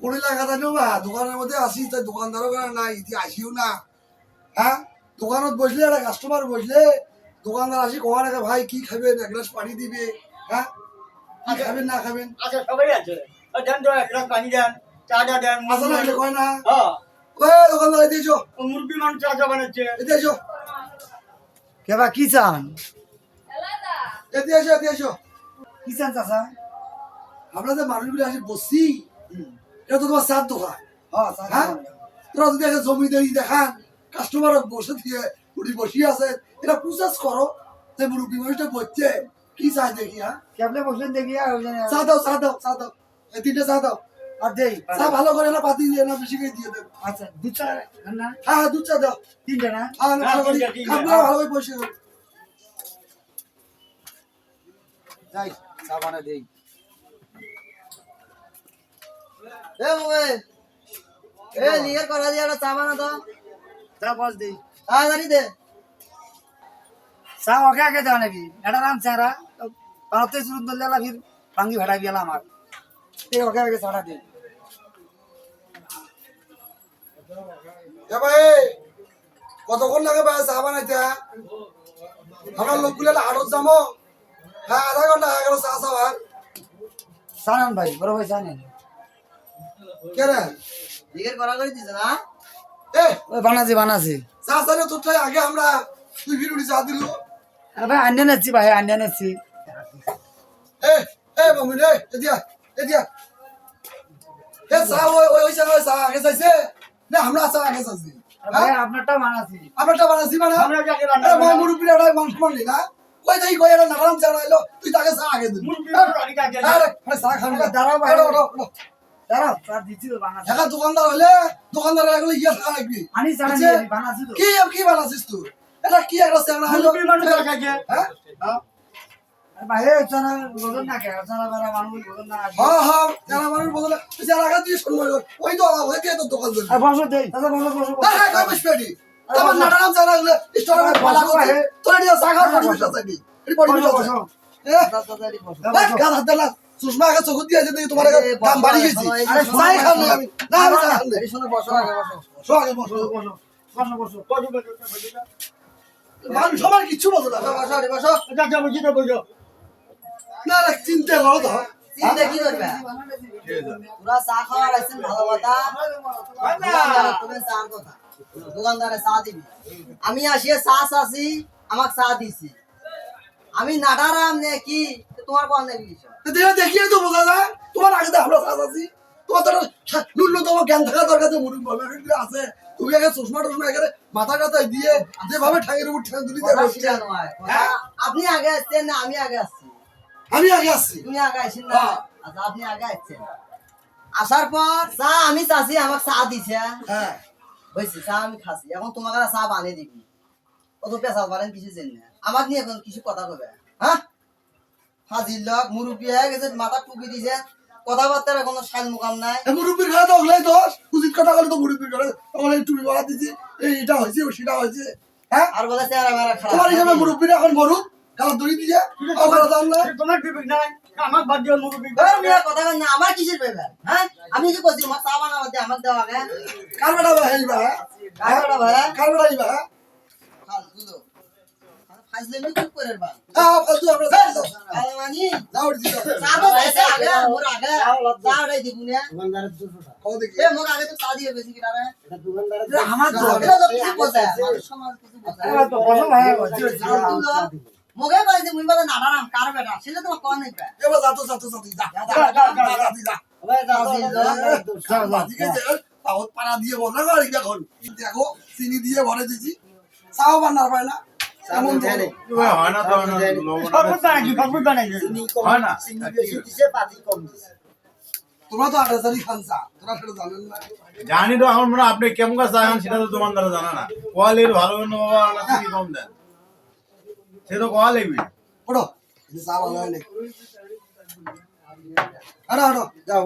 কুড়ি লাখ টাকা নেবা দোকানের মধ্যে আসি তাই দোকানদারও নাই আসিও না হ্যাঁ দোকানত বসলে একটা কাস্টমার বসলে দোকানদার আসি কোয়া রাখে ভাই কি খাবেন এক গ্লাস পানি দিবে হ্যাঁ কি খাবেন না খাবেন আচ্ছা সবাই আছে দেন তো এক গ্লাস পানি দেন চাটা দেন আসা না কয় না হ্যাঁ এদিকে এসো। মুরগি মানুষ চা চা বানাচ্ছে এসো। কেবা কি চান? এদিকে এসো এদিকে এসো। কি চান চাচা? আমরা যে মানুষগুলো আসি বসছি এটা তো তোমার চার দোকান হ্যাঁ হ্যাঁ। খাবেন। তোরা যদি একটা জমিদারি দেখান। কাস্টমার বসে দিয়ে উঠি বসি আছে। এটা প্রসেস করো। যে মুরব্বী মানুষটা বলছে কি চাই দেখি হ্যাঁ? কেবলে বসলেন দেখি চা দাও চা দাও চা দাও। তিনটে চা দাও। আর দেই। চা ভালো করে না পাতি দিয়ে না বেশি করে দিয়ে দেবো। আচ্ছা দুধ চা না? হ্যাঁ হ্যাঁ দুধ চা দাও। তিনটে না? হ্যাঁ ভালো করে তিনটে, তিনটে, আপনারা ভালো করে বসে যাই চা বানা দেই। এ ওয়ে এ। নিয়ে করা দিয়ে চা বানা তো চা বস দেই। তাড়াতাড়ি দে। চা ওকে আগে দেওয়া নাকি? এটা রাম চারা পারতে শুরু করলে এলা ফির ভাঙ্গি ভাড়াই গেলাম এই ওকে আগে চাটা দেই ভাই কতক্ষণ লাগে ভাই চা বানাইতে? আমরা লোকগুলো হাটত যাব। হ্যাঁ আধা ঘণ্টা হয়ে গেল চা খাবার। চা ভাই বড় ভাই চা নেন। কে রে? নিয়ে করা করে দিছে না? এ ওই বানাছি বানাছি চা চাইলে তোর ঠাই আগে আমরা তুই ভিড়ুড়ি চা দিল। আরে ভাই আন্ডা নেছি ভাই আন্ডা নেছি এ এ মমিন এ এদিয়া এদিয়া এ চা ওই ওই চা ওই চা আগে চাইছে? না আমরা চা আগে চাইছি আরে ভাই আপনারটা বানাছি মানে? আমরা না। মানুষ মানলি না? কই তাই কই এটা নারায়ণ চা নাইলো তুই তাকে চা আগে দিবি দেন। আরে আরে চা খান দাঁড়াও ভাই। ওঠো, ওঠো, ওঠো। দাঁড়াও চা দিচ্ছি তো বানাছি ঢাকা দোকানদার হলে দোকানদার এগুলো ইয়ে থাকা লাগবি। আনি চা বুঝছে? তো। কি কি বানাছিস তুই? এটা কি একটা চ্যাংড়া হলো? চা হ্যাঁ? সুষমা আগে চোখ দিয়ে আছে তোমার দাম বাড়ি গেছি। চাই খান বসো। আমি। না আমি চা এই বসো আগে বসো। আগে বসো। বসো বসো বসো বসো। মানুষ সবার কিচ্ছু বলতো না। বসো আরে বসো। যা, যা, বসি। না চিন্তা করো তো। চিন্তা কি করবে? পুরা চা খাওয়ার আইছেন ভালো কথা। তুমি চার কথা। দোকানদারে চা দিবি। আমি আসিয়ে চা চাচ্ছি আমাক চা দিছি। আমি নাডারাম নে কি তোমার কোন দেখিয়ে তো বোঝা যায় তোমার আগে তো আমরা তোমার তো ন্যূনতম জ্ঞান থাকা দরকার যে মুরুখ আছে। তুমি আগে চশমা টশমা এখানে মাথা কাতায় দিয়ে যেভাবে ঠাইয়ের উপর ঠ্যাং তুলি কথা আপনি আগে আসছেন না আমি আগে আসছি। আমি আগে আসছি। তুমি আগে আসেন না। আচ্ছা আপনি আগে আসছেন। আসার পর চা আমি চাচ্ছি আমাকে চা দিছে। হ্যাঁ। হয়েছে চা আমি খাচ্ছি। এখন তোমাকে চা বানিয়ে দিবি। অত পেশাল পারেন কিছু জেন না। আমার নিয়ে এখন কিছু কথা কবে? হ্যাঁ? হাজির লোক মুরুব্বী হয়ে গেছে মাথা টুপি দিছে। কথাবার্তার কোনো সাল মুকাম নাই। মুরব্বির ঘরে তো ওগুলাই দোষ। উচিত কথা বলে তো মুরব্বির ঘরে তোমার এই টুপি বাড়া দিছি। এই এটা হয়েছে সেটা হয়েছে। হ্যাঁ? আর বলে চেহারা মেরা তোমার হিসাবে খারাপ মুরব্বিরা এখন মরুক। কারণ দড়ি দিয়ে ওখানে দাম নাই। তোমার বিবেক নাই আমার বাদ দিয়ে মুরগি ধর মিয়া কথা না আমার কিসের ব্যাপার হ্যাঁ? আমি কি আমাকে দেওয়া আগে? কার ভাই ভাই? বা হ্যাঁ? আমরা যাই আরে মানি। যাও দিছি আগে মোর আগে চা ওটাই দিব না দোকানদারের দুশো কও দেখি। এ মোর আগে তো চা দিয়ে বেশি কিনা রে এটা দোকানদারের আমার দোকান। তো কিছু বোঝে সমাজ কিছু বোঝে তো বসো ভাই বসো মোগে কই যে মুই বাদা নাডারাম কার বেটা সেটা তোমার কোন নাই পা এবার যাতো যাতো যাতো যা যা যা যা যা ভাই দাদা ঠিক আছে পাহত পাড়া দিয়ে বসা করি এখন দেখো চিনি দিয়ে ভরে দিছি চাও বান্নার পায় না এমন হয় না তো হয় না তোমরা তো খান চা সেটা জানেন না জানি তো আমার মনে আপনি কেমন চান সেটা তো দোকানদার জানা না কোয়ালির ভালো না বাবা কম দেন সে তো কোয়া লাগবে ওঠো এই চা ভালো হয় না আরে আরও যাও